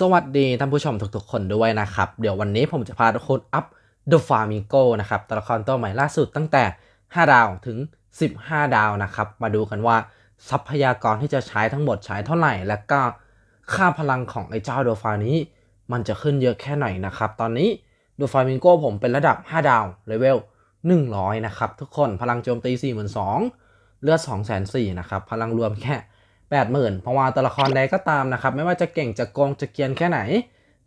สวัสดีท่านผู้ชมทุกๆคนด้วยนะครับ เดี๋ยววันนี้ผมจะพาทุกคนอัพ The Flamingo นะครับตัวละครตัวใหม่ล่าสุดตั้งแต่ 5 ดาวถึง 15 ดาวนะครับ มาดูกันว่าทรัพยากรที่จะใช้ทั้งหมดใช้เท่าไหร่ และก็ค่าพลังของไอ้เจ้าโดฟานี้ มันจะขึ้นเยอะแค่ไหนนะครับ ตอนนี้โดฟามิงโกผมเป็นระดับ 5 ดาวเลเวล100 นะครับ ทุกคนพลังโจมตี 42,000เลือด2,400นะครับพลังรวมแค่ 80,000 เพราะว่าตัวละครใดก็ตามนะครับ ไม่ว่าจะเก่งจะโกงจะเกียนแค่ไหน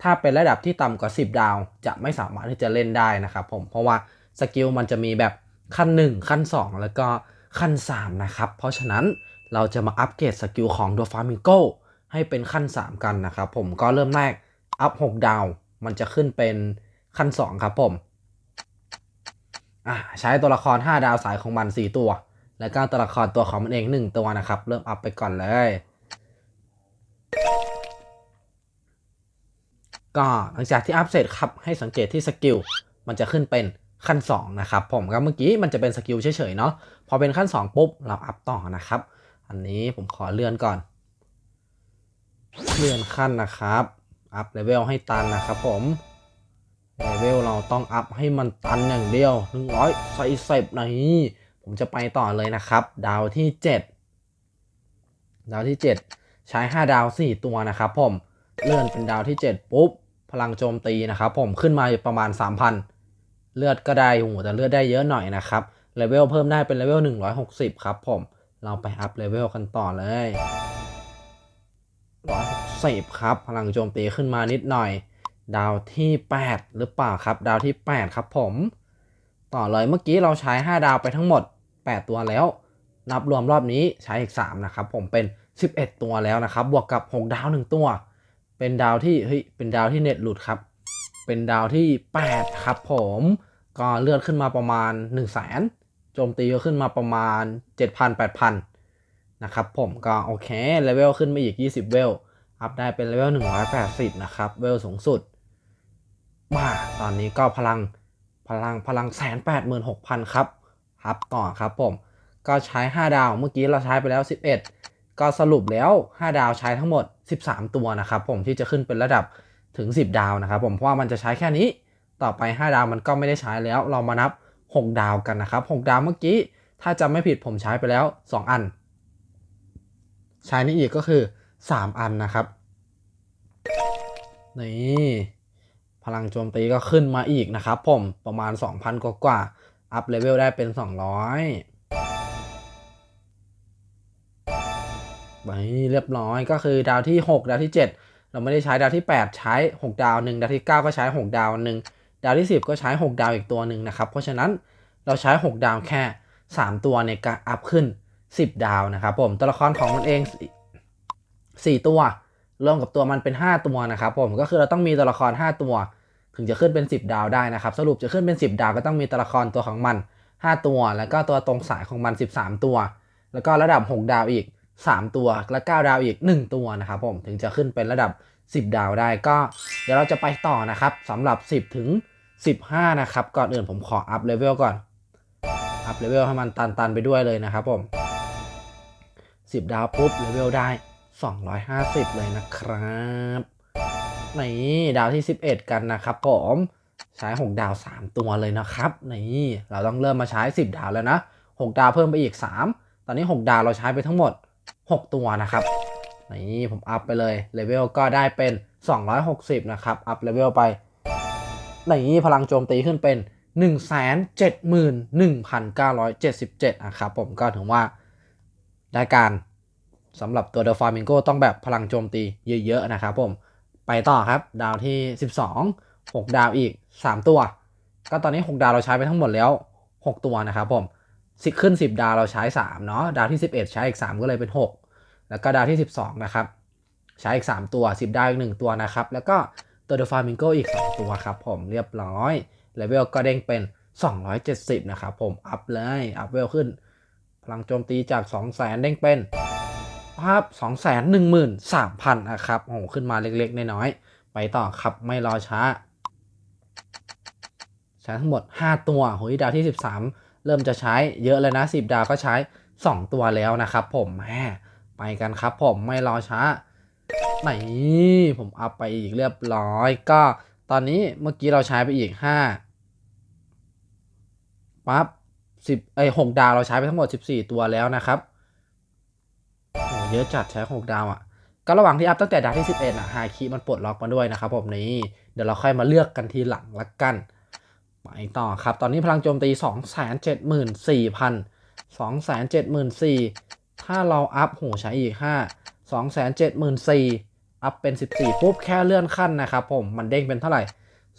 ถ้าเป็นระดับที่ต่ำกว่า 10 ดาว จะไม่สามารถที่จะเล่นได้นะครับผมเพราะว่าสกิลมันจะมีแบบขั้น 1 ขั้น 2 แล้วก็ขั้น 3 นะครับ เพราะฉะนั้นเราจะมาอัปเกรดสกิลของด o ฟามิโกให้เป็นขั้น 3 กันนะครับผมก็เริ่มแรกอัพ 6 ดาว มันจะขึ้นเป็นขั้น 2 ครับผมใช้ตัวละคร 5 ดาวสายของมัน 4 ตัว แล้วก็ตัวละครตัวของมันเอง1ตัวนะครับ เริ่มอัพไปก่อนเลย ก็หลังจากที่อัพเสร็จครับให้สังเกตที่สกิลมันจะขึ้นเป็นขั้น 2 นะครับ ผมก็เมื่อกี้มันจะเป็นสกิลเฉยๆเนาะพอเป็นขั้น 2 ปุ๊บ เราอัพต่อนะครับ อันนี้ผมขอเลื่อนก่อน เลื่อนขั้นนะครับ อัพเลเวลให้ตันนะครับผมเลเวลเราต้องอัพให้มันตันอย่างเดียว100ใส่เสพนี่ ผมจะไปต่อเลยนะครับ ดาวที่ 7 ดาวที่ 7 ใช้ 5 ดาว 4 ตัวนะครับผมเลื่อนเป็นดาวที่ 7 ปุ๊บ พลังโจมตีนะครับผมขึ้นมาอยู่ประมาณ 3,000 เลือดก็ได้โหแต่เลือดได้เยอะหน่อยนะครับเลเวลเพิ่มได้เป็นเลเวล160 ครับผม เราไปอัพเลเวลกันต่อเลย160ครับ พลังโจมตีขึ้นมานิดหน่อย ดาวที่ 8 หรือเปล่าครับ ดาวที่ 8 ครับผม ต่อเลยเมื่อกี้เราใช้ 5 ดาวไปทั้งหมด 8 ตัวแล้ว นับรวมรอบนี้ใช้อีก 3 นะครับ ผมเป็น 11 ตัวแล้วนะครับ บวกกับ 6 ดาว 1 ตัว เป็นดาวที่เฮ้ยเป็นดาวที่เน็ตหลุดครับ เป็นดาวที่ 8 ครับผมก็เลือดขึ้นมาประมาณ 1 0 0 0 0แสนโจมตีก็ขึ้นมาประมาณ 7,000 8,000 นะครับผมก็โอเคเลเวลขึ้นมาอีก 20 เวล อัพได้เป็นเลเวล 180 นะครับเวลสูงสุดมาตอนนี้ก็พลังพลังพลังแสนแปดหมื่นหกพันครับ ครับต่อครับผม ก็ใช้ 5 ดาว เมื่อกี้เราใช้ไปแล้ว 11 ก็สรุปแล้ว 5 ดาวใช้ทั้งหมด 13 ตัวนะครับผมที่จะขึ้นเป็นระดับถึง 10 ดาวนะครับผมเพราะว่ามันจะใช้แค่นี้ต่อไป 5 ดาวมันก็ไม่ได้ใช้แล้ว เรามานับ 6 ดาวกันนะครับ 6 ดาวเมื่อกี้ ถ้าจำไม่ผิดผมใช้ไปแล้ว 2 อัน ใช้นี่อีกก็คือ 3 อันนะครับ นี่ พลังโจมตีก็ขึ้นมาอีกนะครับผมประมาณ 2,000 กว่ากว่า อัพเลเวลได้เป็น 200ไปเรียบร้อยก็คือดาวที่ 6 ดาวที่ 7 เราไม่ได้ใช้ดาวที่ 8 ใช้ 6 ดาวหนึ่งดาวที่ 9 ก็ใช้ 6 ดาวหนึ่งดาวที่ 10 ก็ใช้ 6 ดาวอีกตัวหนึ่งนะครับ เพราะฉะนั้นเราใช้ 6 ดาวแค่ 3 ตัวในการอัพขึ้น 10 ดาวนะครับผมตัวละครของมันเอง 4 ตัวรวมกับตัวมันเป็น 5 ตัวนะครับผมก็คือเราต้องมีตัวละคร 5 ตัว ถึงจะขึ้นเป็น 10 ดาวได้นะครับ สรุปจะขึ้นเป็น 10 ดาวก็ต้องมีตัวละครตัวของมัน 5 ตัว แล้วก็ตัวตรงสายของมัน 13 ตัว แล้วก็ระดับ 6 ดาวอีก 3 ตัว และ9ดาวอีก 1 ตัวนะครับผมถึงจะขึ้นเป็นระดับ 10 ดาวได้ก็ เดี๋ยวเราจะไปต่อนะครับสำหรับ 10 ถึง 15 นะครับ ก่อนอื่นผมขออัพเลเวลก่อน อัพเลเวลให้มันตันๆไปด้วยเลยนะครับผม 10 ดาวปุ๊บเลเวลได้ 250 เลยนะครับ นี่ดาวที่ 11 กันนะครับผมใช้ 6 ดาว 3 ตัวเลยนะครับนี่เราต้องเริ่มมาใช้ 10 ดาวแล้วนะ 6 ดาวเพิ่มไปอีก 3 ตอนนี้ 6 ดาวเราใช้ไปทั้งหมด 6 ตัวนะครับนี่ผมอัพไปเลยเลเวลก็ได้เป็น 260 นะครับ อัพเลเวลไปนี่พลังโจมตีขึ้นเป็น 171,977 นะครับผมก็ถือว่าได้การสำหรับตัวเดลฟามิงโกต้องแบบพลังโจมตีเยอะ ๆ นะครับผม ไปต่อครับ ดาวที่ 12 6 ดาวอีก 3 ตัว ก็ตอนนี้ 6 ดาวเราใช้ไปทั้งหมดแล้ว 6 ตัวนะครับผมสิขึ้น 10 ดาวเราใช้ 3 เนาะดาวที่ 11 ใช้อีก 3 ก็เลยเป็น 6 แล้วก็ดาวที่ 12 นะครับ ใช้อีก 3 ตัว 10 ดาวอีก 1 ตัวนะครับ แล้วก็ตัวเดฟามิงโกอีก 2 ตัวครับผมเรียบร้อยเลเวลก็เด้งเป็น 270 นะครับผมอัพเลยอัพเวลขึ้น พลังโจมตีจาก 200,000เด้งเป็น ภาพ 213,000นะครับโอ้โหขึ้นมาเล็กๆ น้อยๆ ไปต่อครับไม่รอช้าใช้ทั้งหมด 5 ตัวโหยดาวที่ 13 เริ่มจะใช้เยอะเลยนะ 10 ดาวก็ใช้ 2 ตัวแล้วนะครับผมแหมไปกันครับผมไม่รอช้าไหนผมอัพไปอีกเรียบร้อย ก็ตอนนี้เมื่อกี้เราใช้ไปอีกห้าปั๊บสิบเอ้ยหกดาวเราใช้ไปทั้งหมดสิบสี่ตัวแล้วนะครับ โอ้เยอะจัดใช้หกดาวอะ่ะ ก็ระหว่างที่อัพตั้งแต่ดาวที่สิบเอ็ดอะไฮคีมันปลดล็อกมาด้วยนะครับผมนี้เดี๋ยวเราค่อยมาเลือกกันทีหลังละกันไปต่อครับ ตอนนี้พลังโจมตี 2 7 4 0 0 0 2 7 4 0 0 0ถ้าเราอัพโหใช้อีก 5 2 7 4 0 0 0อัพเป็น 14 ปุ๊บแค่เลื่อนขั้นนะครับผมมันเด้งเป็นเท่าไหร่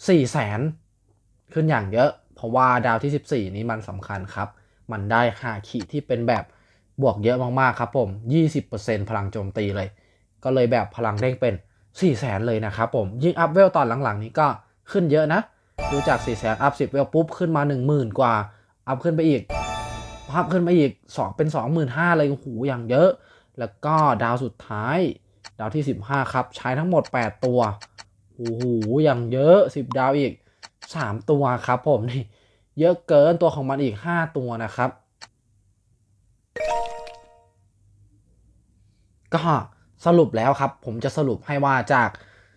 4 0 0 0 0ขึ้นอย่างเยอะ เพราะว่าดาวที่ 14 นี้มันสำคัญครับ มันได้ฮาคิที่เป็นแบบ บวกเยอะมากๆครับผม 20%พลังโจมตีเลย ก็เลยแบบพลังเด้งเป็น4 0 0 0 0 0เลยนะครับผม ยิ่งอัพเวลตอนหลังๆ นี้ก็ขึ้นเยอะนะ ดูจาก 4 0 0 0 0อัพ 10 เวลปุ๊บ ขึ้นมา 10,000 กว่า อัพขึ้นไปอีกอัพขึ้นไปอีก 2 เป็น 25,000เลยโอ้โหอย่างเยอะ แล้วก็ดาวสุดท้าย ดาวที่ 15 ครับ ใช้ทั้งหมด 8 ตัวโอ้โหอย่างเยอะ 10 ดาวอีก 3 ตัวครับผมนี่เยอะเกินตัวของมันอีก 5 ตัวนะครับ ก็สรุปแล้วครับ ผมจะสรุปให้ว่าจาก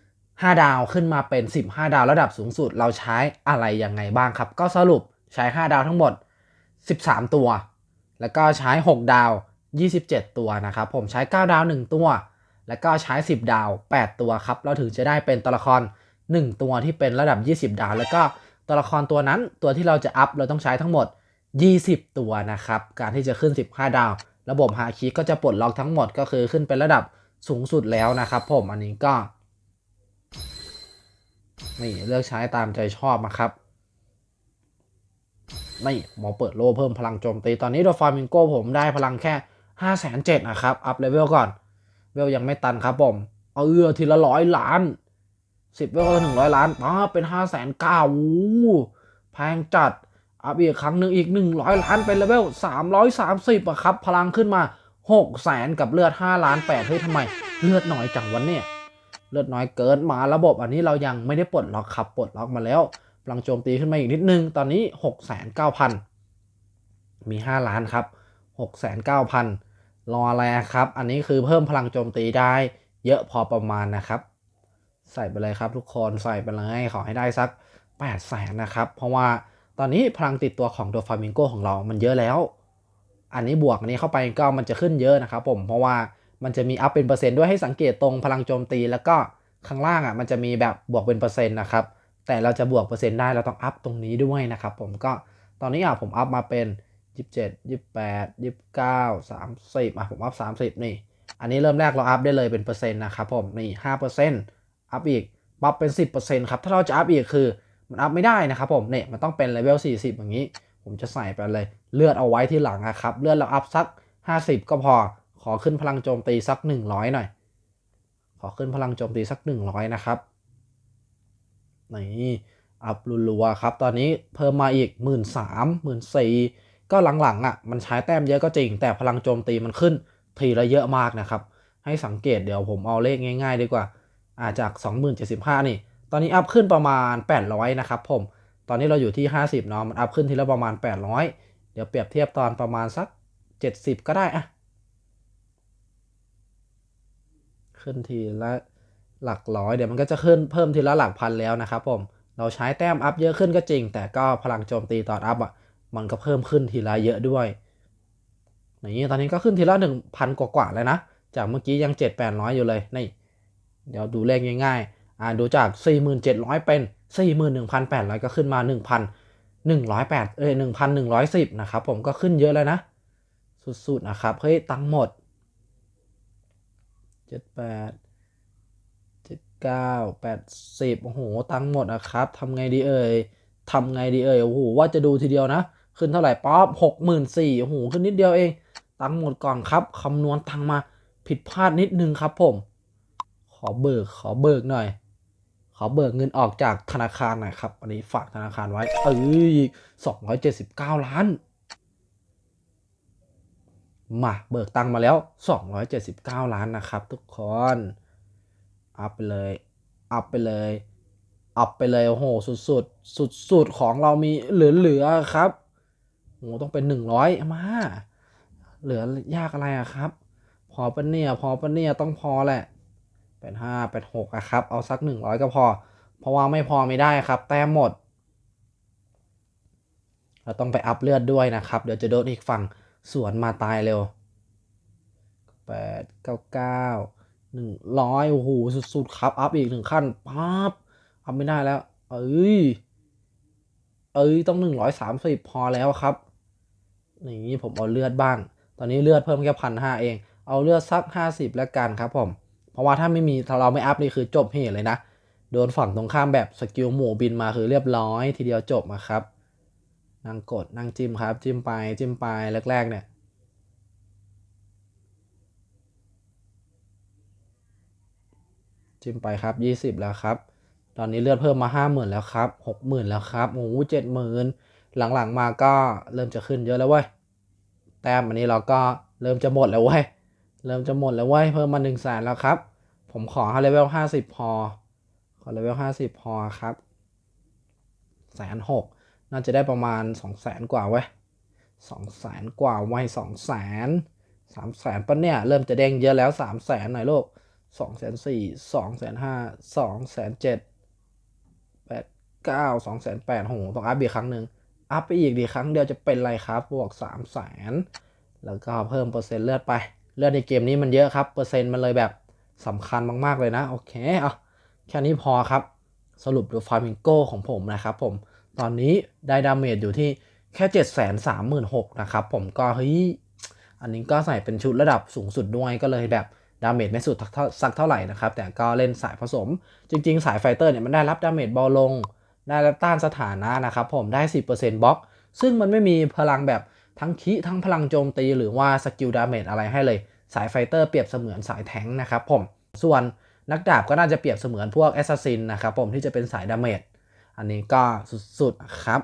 5 ดาวขึ้นมาเป็น 15 ดาวระดับสูงสุด เราใช้อะไรยังไงบ้างครับ ก็สรุปใช้ 5 ดาวทั้งหมด 13 ตัว แล้วก็ใช้ 6 ดาว 27 ตัวนะครับ ผมใช้ 9 ดาว 1 ตัว แล้วก็ใช้ 10 ดาว 8 ตัวครับ เราถึงจะได้เป็นตัวละคร 1 ตัวที่เป็นระดับ 20 ดาว แล้วก็ตัวละครตัวนั้นตัวที่เราจะอัพเราต้องใช้ทั้งหมด 20 ตัวนะครับ การที่จะขึ้น 15 ดาว ระบบฮาคิก็จะปลดล็อกทั้งหมดก็คือขึ้นเป็นระดับสูงสุดแล้วนะครับ ผมอันนี้ก็นี่เลือกใช้ตามใจชอบนะครับนี่หมอเปิดโลเพิ่มพลังโจมตี ตอนนี้โดฟามิงโก้ผมได้พลังแค่ห้าแสนเจ็ดนะครับ อัพเลเวลก่อน เวลยังไม่ตันครับผม เอาเอือทีละร้อยล้านสิบเวลก็ถึงร้อยล้านป้าเป็นห้าแสนเก้าแพงจัด อัพอีกครั้งหนึ่งอีกหนึ่งร้อยล้านเป็นเลเวลสามร้อยสามสิบอะครับ พลังขึ้นมาหกแสนกับเลือดห้าล้านแปดเฮ้ยทำไม เลือดน้อยจังวันเนี่ย เลือดน้อยเกินมาระบบอันนี้เรายังไม่ได้ปลดล็อกครับปลดล็อกมาแล้วพลังโจมตีขึ้นมาอีกนิดนึง ตอนนี้ 6 9 0 0 0 มี 5 ล้านครับ 6 9 0 0 0 รออะไรครับ อันนี้คือเพิ่มพลังโจมตีได้ เยอะพอประมาณนะครับ ใส่ไปเลยครับทุกคนใส่ไปเลยขอให้ได้สัก8แสนนะครับ เพราะว่า ตอนนี้พลังติดตัวของโดฟามิงโกของเรามันเยอะแล้ว อันนี้บวกอันนี้เข้าไปก็มันจะขึ้นเยอะนะครับผมเพราะว่ามันจะมีอัพเป็นเปอร์เซ็นต์ด้วยให้สังเกตตรงพลังโจมตี แล้วก็ข้างล่างอะมันจะมีแบบบวกเป็นเปอร์เซ็นต์นะครับแต่เราจะบวกเปอร์เซ็นต์ได้เราต้องอัพตรงนี้ด้วยนะครับผมก็ตอนนี้อะผมอัพมาเป็น27 28 29 30อะผมอัพ30 นี่ อันนี้เริ่มแรกเราอัพได้เลยเป็นเปอร์เซ็นต์นะครับผมนี่5%อัพอีกปรับเป็น 10%ครับถ้าเราจะอัพอีกคือ มันอัพไม่ได้นะครับผมเนี่ยมันต้องเป็นเลเวล40 อย่างนี้ ผมจะใส่ไปเลยเลือดเอาไว้ที่หลังนะครับ เลือดเราอัพสัก 50 ก็พอขอขึ้นพลังโจมตีสัก 100 หน่อย ขอขึ้นพลังโจมตีสัก 100 นะครับนี่อัพรัวๆครับ ตอนนี้เพิ่มมาอีก 1 3 0 0 0 0 1 4ก็หลังๆอะมันใช้แต้มเยอะก็จริง แต่พลังโจมตีมันขึ้นทีละเยอะมากนะครับ ให้สังเกตเดี๋ยวผมเอาเลขง่าย ๆ ดีกว่าอาจาก 2075 นี่ ตอนนี้อัพขึ้นประมาณ 800 นะครับผม ตอนนี้เราอยู่ที่ 50 เนาะ มันอัพขึ้นทีละประมาณ 800 เดี๋ยวเปรียบเทียบตอนประมาณสัก 70 ก็ได้อะ ขึ้นทีละหลักร้อย เดี๋ยวมันก็จะขึ้นเพิ่มทีละหลักพันแล้วนะครับผม เราใช้แต้มอัพเยอะขึ้นก็จริง แต่ก็พลังโจมตีตอนอัพอะ มันก็เพิ่มขึ้นทีละเยอะด้วย อย่างนี้ตอนนี้ก็ขึ้นทีละหนึ่งพันกว่าๆแล้วนะ จากเมื่อกี้ยังเจ็ดแปดร้อยู่เลย นี่ เดี๋ยวดูเลขง่ายๆ ดูจากสี่หมื่นเจ็ดร้อยเป็นสี่หมื่นหนึ่งพันแปดร้อยก็ขึ้นมาหนึ่งพันหนึ่งร้อยแปดเอ้ยหนึ่งพันหนึ่งร้อยสิบนะครับผมก็ขึ้นเยอะแล้วนะ สุดๆนะครับ เฮ้ย ตังหมดเจ็ดแปดเจ็ดเก้าแปดสิบโอ้โห ตังหมดนะครับทำไงดีเอ่ยทำไงดีเอ่ย โอ้โห ว่าจะดูทีเดียวนะ ขึ้นเท่าไหร่ป๊อปหกหมื่นสี่โอ้โห ขึ้นนิดเดียวเอง ตังหมดก่อนครับ คำนวณตังมาผิดพลาดนิดนึงครับผม ขอเบิก ขอเบิกหน่อย ขอเบิกเงินออกจากธนาคารหน่อยครับ อันนี้ฝากธนาคารไว้ เอ้ยสองร้อยเจ็ดสิบเก้าล้าน มา เบิกตังค์มาแล้ว279ล้านนะครับ ทุกคน อัพไปเลย อัพไปเลย อัพไปเลย โอ้โห สุดๆสุดๆของเรามีเหลือๆครับ โอ้โหต้องเป็น100มา เหลือยากอะไรอะครับ พอปะเนี่ย พอปะเนี่ย ต้องพอแหละ ปเป็นห้าเป็นหกอะครับ เอาสักหนึ่งร้อยก็พอ เพราะว่าไม่พอไม่ได้ครับ แต้มหมด เราต้องไปอัพเลือดด้วยนะครับ เดี๋ยวจะโดนอีกฝั่งสวนมาตายเร็วแปดเก้าเก้าหนึ่งร้อยโอ้โหสุดๆครับ อัพอีกหนึ่งขั้นปั๊บอัพไม่ได้แล้ว เอ้ย เอ้ย ต้องหนึ่งร้อยสามสิบพอแล้วครับนี่ผมเอาเลือดบ้าง ตอนนี้เลือดเพิ่มแค่พันห้าเอง เอาเลือดสักห้าสิบแล้วกันครับผม เพราะว่าถ้าไม่มีถ้าเราไม่อัพนี่คือจบเหตุเลยนะ โดนฝั่งตรงข้ามแบบสกิลหมูบินมาคือเรียบร้อย ทีเดียวจบอะครับ นั่งกดนั่งจิ้มครับ จิ้มไปจิ้มไปแรกๆเนี่ยจิ้มไปครับ 20 แล้วครับ ตอนนี้เลือดเพิ่มมา 50,000 แล้วครับ 60,000 แล้วครับ โอ้โห70,000หลังๆมาก็เริ่มจะขึ้นเยอะแล้วเว้ย แต้มอันนี้เราก็เริ่มจะหมดแล้วเว้ย เริ่มจะหมดแล้วเว้ยเพิ่มมา1 0 0 0 0แสนแล้วครับ ผมขอเลเวล50พอ ขอเลเวล50พอครับแสนหกน่าจะได้ประมาณ2 0 0แสนกว่าเว้ย2 0 0แสนกว่าไว้2 0 0แสน3 0 0แสนปะเนี่ย เริ่มจะเด้งเยอะแล้ว3 0 0แสนหน่อยลูกสองแสนสี่สองแสนห้าสองแสนเจ็ดแปดเก้าสองแสนแปดโหต้องอัพอีกครั้งหนึ่งอัพไปอีกดีครั้งเดียวจะเป็นไรครับบวกสามแสนแล้วก็เพิ่มเปอร์เซ็นต์เลือดไป เลือดในเกมนี้มันเยอะครับ เปอร์เซ็นต์มันเลยแบบสำคัญมากๆเลยนะ โอเคอะแค่นี้พอครับ สรุปดูฟาร์มิงโกของผมนะครับผม ตอนนี้ได้ดาเมจอยู่ที่แค่เจ็ดแสนสามหมื่นหกนะครับผมก็เฮ้ย อันนี้ก็ใส่เป็นชุดระดับสูงสุดด้วยก็เลยแบบดาเมจไม่สุดสักเท่าไหร่นะครับ แต่ก็เล่นสายผสม จริง ๆ สายไฟเตอร์เนี่ยมันได้รับดาเมจเบาลง ได้รับต้านสถานะนะครับผมได้ 10%บล็อก ซึ่งมันไม่มีพลังแบบ ทั้งคิทั้งพลังโจมตีหรือว่าสกิลดาเมจอะไรให้เลย สายไฟเตอร์เปรียบเสมือนสายแทงค์นะครับผม ส่วนนักดาบก็น่าจะเปรียบเสมือนพวกแอสซัสซินนะครับผมที่จะเป็นสายดาเมจอันนี้ก็สุดๆครับ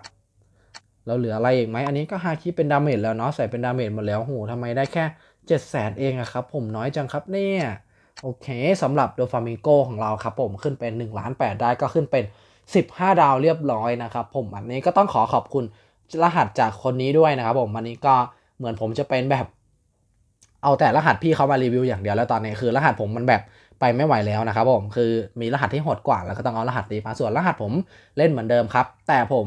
เราเหลืออะไรอีกไหมอันนี้ก็ฮาคิเป็นดาเมจแล้วเนาะใส่เป็นดาเมจหมดแล้วโหทำไมได้แค่7 0 0 0 0เองอะครับผมน้อยจังครับเนี่ยโอเคสำหรับโดฟามิงโกของเราครับผมขึ้นเป็น1ล้าน8ได้ก็ขึ้นเป็น 15 ดาวเรียบร้อยนะครับผมอันนี้ก็ต้องขอขอบคุณ รหัสจากคนนี้ด้วยนะครับผมอันนี้ก็เหมือนผมจะเป็นแบบ เอาแต่รหัสพี่เขามารีวิวอย่างเดียวแล้วตอนนี้คือ รหัสผมมันแบบไปไม่ไหวแล้วนะครับผมคือมีรหัสที่โหดกว่าแล้วก็ต้องเอารหัสนี้มาส่วนรหัสผมเล่นเหมือนเดิมครับ แต่ผม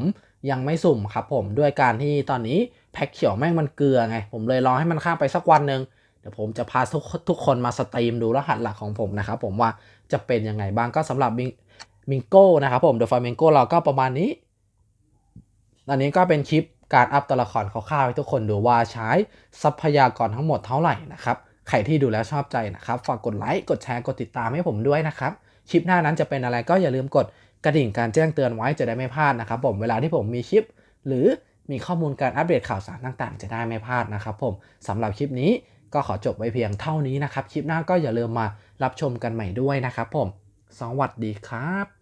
ยังไม่สุ่มครับผมด้วยการที่ตอนนี้แพ็คเขียวแม่งมันเกลือไง ผมเลยรอให้มันข้ามไปสักวันหนึ่งเดี๋ยวผมจะพาทุกทุกคนมาสตรีมดูรหัสหลักของผมนะครับผมว่าจะเป็นยังไงบ้างก็สำหรับมิงโก้นะครับผมเดอะฟามิงโก้เราก็ประมาณนี้ อันนี้ก็เป็นคลิปการอัพตัวละครคร่าวๆให้ทุกคนดูว่าใช้ทรัพยากรทั้งหมดเท่าไหร่นะครับใครที่ดูแล้วชอบใจนะครับ ฝากกดไลค์กดแชร์กดติดตามให้ผมด้วยนะครับคลิปหน้านั้นจะเป็นอะไรก็อย่าลืมกดกระดิ่งการแจ้งเตือนไว้จะได้ไม่พลาดนะครับ ผมเวลาที่ผมมีคลิป หรือมีข้อมูลการอัปเดตข่าวสารต่างๆ จะได้ไม่พลาดนะครับผมสำหรับคลิปนี้ก็ขอจบไว้เพียงเท่านี้นะครับ คลิปหน้าก็อย่าลืมมารับชมกันใหม่ด้วยนะครับผม สวัสดีครับ